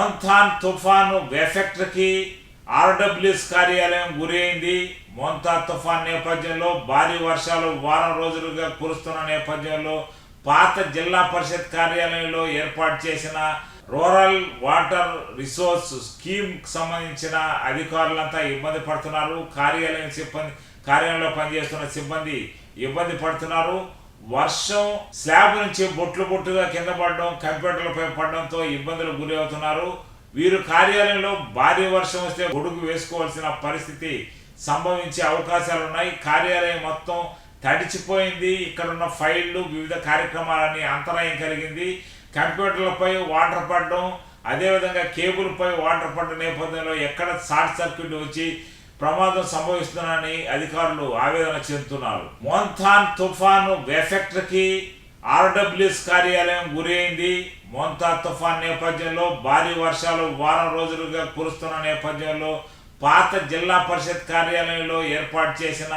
మోంథాన్ తుఫాను ఎఫెక్ట్కి ఆర్డబ్ల్యూఎస్ కార్యాలయం గురైంది. మోంతా తుఫాన్ నేపథ్యంలో భారీ వర్షాలు వారం రోజులుగా కురుస్తున్న నేపథ్యంలో పాత జిల్లా పరిషత్ కార్యాలయంలో ఏర్పాటు చేసిన రూరల్ వాటర్ రిసోర్స్ స్కీమ్ సంబంధించిన అధికారులంతా ఇబ్బంది పడుతున్నారు. కార్యాలయం సిబ్బంది కార్యాలయంలో పనిచేస్తున్న సిబ్బంది ఇబ్బంది పడుతున్నారు. వర్షం స్లాబ్ నుంచి బొట్లు బొట్టుగా కింద పడడం కంప్యూటర్లపై పడడంతో ఇబ్బందులు గురి అవుతున్నారు. వీరు కార్యాలయంలో భారీ వర్షం వస్తే గొడుగు వేసుకోవాల్సిన పరిస్థితి సంభవించే అవకాశాలు ఉన్నాయి కార్యాలయం మొత్తం తడిచిపోయింది. ఇక్కడున్న ఫైళ్ళు వివిధ కార్యక్రమాలని అంతరాయం కలిగింది. కంప్యూటర్లపై వాటర్ పడడం అదేవిధంగా కేబుల్పై వాటర్ పడ్డ నేపథ్యంలో ఎక్కడ షార్ట్ సర్క్యూట్ వచ్చి ప్రమాదం సంభవిస్తుందని అధికారులు ఆవేదన చెందుతున్నారు. మోంథాన్ తుఫాను ఎఫెక్ట్కి ఆర్డబ్ల్యూఎస్ కార్యాలయం గురైంది. మోంతా తుఫాన్ నేపథ్యంలో భారీ వర్షాలు వారం రోజులుగా కురుస్తున్న నేపథ్యంలో పాత జిల్లా పరిషత్ కార్యాలయంలో ఏర్పాటు చేసిన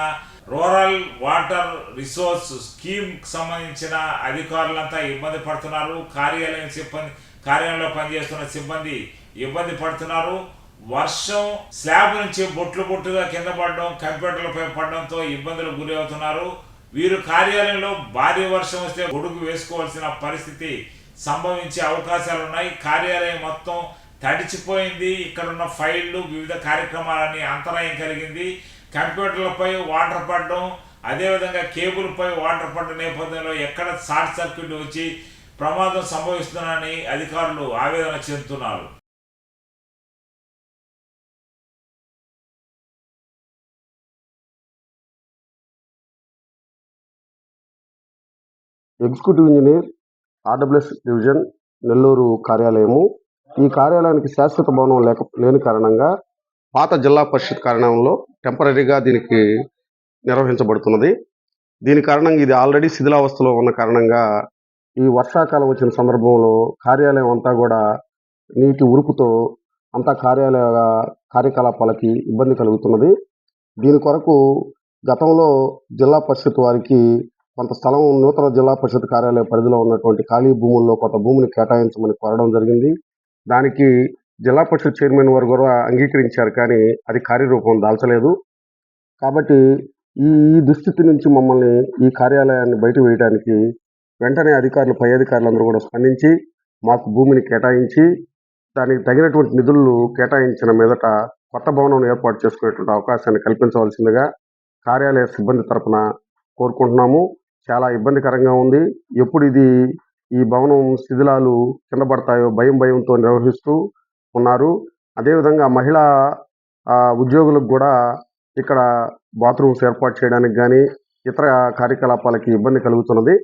రూరల్ వాటర్ రిసోర్స్ స్కీమ్ సంబంధించిన అధికారులంతా ఇబ్బంది పడుతున్నారు. కార్యాలయం సిబ్బంది కార్యాలయంలో పనిచేస్తున్న సిబ్బంది ఇబ్బంది పడుతున్నారు. వర్షం స్లాబ్ నుంచి బొట్లు బొట్టుగా కింద పడడం కంప్యూటర్లపై పడడంతో ఇబ్బందులు గురి అవుతున్నారు వీరు కార్యాలయంలో భారీ వర్షం వస్తే గొడుగు వేసుకోవాల్సిన పరిస్థితి సంభవించే అవకాశాలు ఉన్నాయి కార్యాలయం మొత్తం తడిచిపోయింది. ఇక్కడున్న ఫైళ్ళు వివిధ కార్యక్రమాలని అంతరాయం కలిగింది. కంప్యూటర్లపై వాటర్ పడడం అదేవిధంగా కేబుల్పై వాటర్ పడ్డ నేపథ్యంలో ఎక్కడ షార్ట్ సర్క్యూట్ వచ్చి ప్రమాదం సంభవిస్తుందని అధికారులు ఆవేదన చెందుతున్నారు. Executive engineer RWS division Nellore కార్యాలయము. ఈ కార్యాలయానికి శాశ్వత భవనం లేక లేని కారణంగా పాత జిల్లా పరిషత్ కారణంలో టెంపరీగా దీనికి నిర్వహించబడుతున్నది. దీని కారణంగా ఇది ఆల్రెడీ శిథిలావస్థలో ఉన్న కారణంగా ఈ వర్షాకాలం వచ్చిన సందర్భంలో కార్యాలయం అంతా కూడా నీటి ఉరుకుతో అంతా కార్యాలయ కార్యకలాపాలకి ఇబ్బంది కలుగుతున్నది. దీని కొరకు గతంలో జిల్లా పరిషత్ వారికి కొంత స్థలం నూతన జిల్లా పరిషత్ కార్యాలయ పరిధిలో ఉన్నటువంటి ఖాళీ భూముల్లో కొంత భూమిని కేటాయించమని కోరడం జరిగింది. దానికి జిల్లా పరిషత్ చైర్మన్ వారు కూడా అంగీకరించారు కానీ అది కార్యరూపం దాల్చలేదు. కాబట్టి ఈ ఈ దుస్థితి నుంచి మమ్మల్ని ఈ కార్యాలయాన్ని బయట వేయడానికి వెంటనే అధికారులు పై అధికారులందరూ కూడా స్పందించి మాకు భూమిని కేటాయించి దానికి తగినటువంటి నిధులు కేటాయించిన మీదట కొత్త భవనం ఏర్పాటు చేసుకునేటువంటి అవకాశాన్ని కల్పించవలసిందిగా కార్యాలయ సిబ్బంది తరపున కోరుకుంటున్నాము. చాలా ఇబ్బందికరంగా ఉంది. ఎప్పుడు ఇది ఈ భవనం శిథిలాలు కింద పడతాయో భయం భయంతో నిర్వహిస్తూ ఉన్నారు. అదేవిధంగా మహిళా ఉద్యోగులకు కూడా ఇక్కడ బాత్రూమ్స్ ఏర్పాటు చేయడానికి కానీ ఇతర కార్యకలాపాలకి ఇబ్బంది కలుగుతున్నది.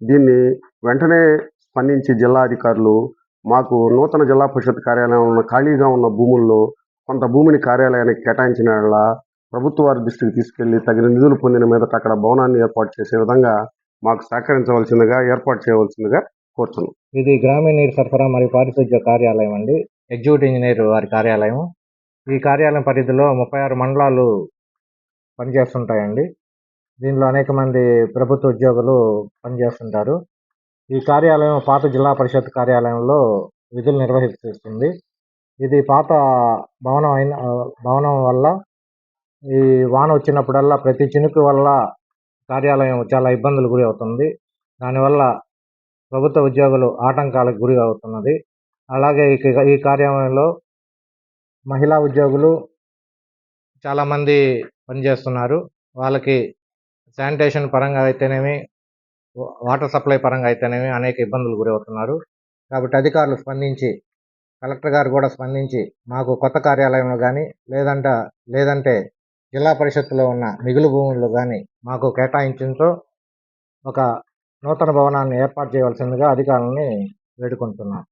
దీన్ని వెంటనే స్పందించి జిల్లా అధికారులు మాకు నూతన జిల్లా పరిషత్ కార్యాలయంలో ఉన్న ఖాళీగా ఉన్న భూముల్లో కొంత భూమిని కార్యాలయానికి కేటాయించిన ప్రభుత్వ వారి దృష్టికి తీసుకెళ్ళి తగిన నిధులు పొందిన మీదట అక్కడ భవనాన్ని ఏర్పాటు చేసే విధంగా మాకు సహకరించవలసిందిగా ఏర్పాటు చేయవలసిందిగా కోరుతున్నాం. ఇది గ్రామీణ నీరు సరఫరా మరియు పారిశుద్ధ్య కార్యాలయం అండి. ఎగ్జిక్యూటివ్ ఇంజనీర్ వారి కార్యాలయం ఈ కార్యాలయం పరిధిలో ముప్పై ఆరు మండలాలు పనిచేస్తుంటాయండి. దీనిలో అనేక మంది ప్రభుత్వ ఉద్యోగులు పనిచేస్తుంటారు. ఈ కార్యాలయం పాత జిల్లా పరిషత్ కార్యాలయంలో విధులు నిర్వహిస్తుంది. ఇది పాత భవనం అయిన భవనం వల్ల ఈ వాన వచ్చినప్పుడల్లా ప్రతి చినుకు వల్ల కార్యాలయం చాలా ఇబ్బందులు గురి అవుతుంది. దానివల్ల ప్రభుత్వ ఉద్యోగులు ఆటంకాలకు గురి అవుతున్నది. అలాగే ఈ ఈ కార్యాలయంలో మహిళా ఉద్యోగులు చాలామంది పనిచేస్తున్నారు. వాళ్ళకి శానిటేషన్ పరంగా అయితేనేమి వాటర్ సప్లై పరంగా అయితేనేమి అనేక ఇబ్బందులు గురవుతున్నారు కాబట్టి అధికారులు స్పందించి కలెక్టర్ గారు కూడా స్పందించి మాకు కొత్త కార్యాలయంలో కానీ లేదంట లేదంటే జిల్లా పరిషత్తులో ఉన్న మిగులు భూములు కానీ మాకు కేటాయించడంతో ఒక నూతన భవనాన్ని ఏర్పాటు చేయవలసిందిగా అధికారులని వేడుకుంటున్నాను